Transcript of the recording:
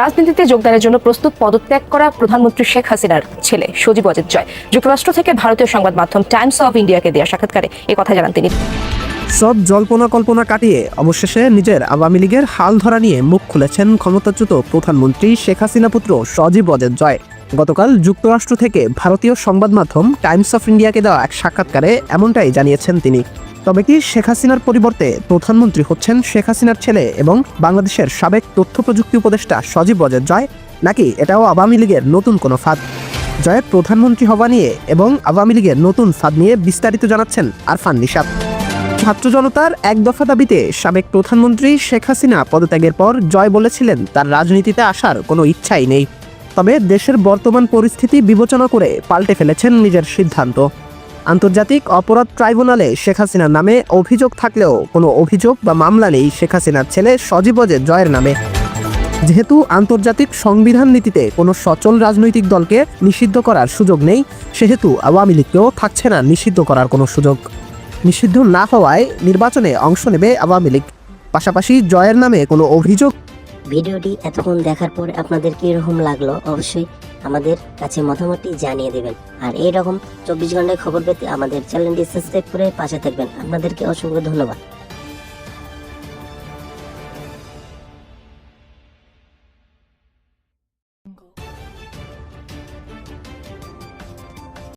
রাজনীতিতে যোগদানের জন্য প্রস্তুত পদত্যাগ করা প্রধানমন্ত্রী শেখ হাসিনার ছেলে সজীব অজিত জয়। যুক্তরাষ্ট্র থেকে ভারতীয় সংবাদ মাধ্যম টাইমস অফ ইন্ডিয়াকে দেওয়া সাক্ষাৎকারে এই কথা জানান তিনি। সব জল্পনা কল্পনা কাটিয়ে অবশেষে নিজের আওয়ামী লীগের হাল ধরা নিয়ে মুখ খুলেছেন ক্ষমতাচ্যুত প্রধানমন্ত্রী শেখ হাসিনা পুত্র সজীব অজেদ জয়। গতকাল যুক্তরাষ্ট্র থেকে ভারতীয় সংবাদ মাধ্যম টাইমস অফ ইন্ডিয়াকে দেওয়া এক সাক্ষাৎকারে এমনটাই জানিয়েছেন তিনি। তবে কি শেখ হাসিনার পরিবর্তে প্রধানমন্ত্রী হচ্ছেন শেখ হাসিনার ছেলে এবং বাংলাদেশের সাবেক তথ্য প্রযুক্তি উপদেষ্টা সজীব অজেদ জয়, নাকি এটাও আওয়ামী লীগের নতুন কোনো ফাঁদ? জয়ের প্রধানমন্ত্রী হওয়া নিয়ে এবং আওয়ামী লীগের নতুন ফাঁদ নিয়ে বিস্তারিত জানাচ্ছেন আরফান নিশাদ ছাত্র জনতার এক দফা দাবিতে সাবেক প্রধানমন্ত্রী শেখ হাসিনা পদত্যাগের পর জয় বলেছিলেন, তার রাজনীতিতে আসার কোনো ইচ্ছাই নেই। তবে দেশের বর্তমান পরিস্থিতি বিবেচনা করে পাল্টে ফেলেছেন নিজের সিদ্ধান্ত। আন্তর্জাতিক অপরাধ ট্রাইব্যুনালে শেখ হাসিনার নামে অভিযোগ থাকলেও কোনো অভিযোগ বা মামলা নেই শেখ হাসিনার ছেলে সজীবজে জয়ের নামে। যেহেতু আন্তর্জাতিক সংবিধান নীতিতে কোনো সচল রাজনৈতিক দলকে নিষিদ্ধ করার সুযোগ নেই, সেহেতু আওয়ামী লীগকেও থাকছে না নিষিদ্ধ করার কোনো সুযোগ। নিষিদ্ধ না হওয়ায় নির্বাচনে অংশ নেবে আওয়ামী লীগ। পাশাপাশি জয়ের নামে কোনো অভিযোগ ভিডিওটি এতক্ষণ দেখার পর আপনাদের কীরকম লাগল অবশ্যই আমাদের কাছে মতামতটি জানিয়ে দেবেন। আর এই রকম চব্বিশ ঘন্টায় খবর পেতে আমাদের চ্যানেলটি সাবস্ক্রাইব করে পাশে থাকবেন। আপনাদেরকে অসংখ্য ধন্যবাদ।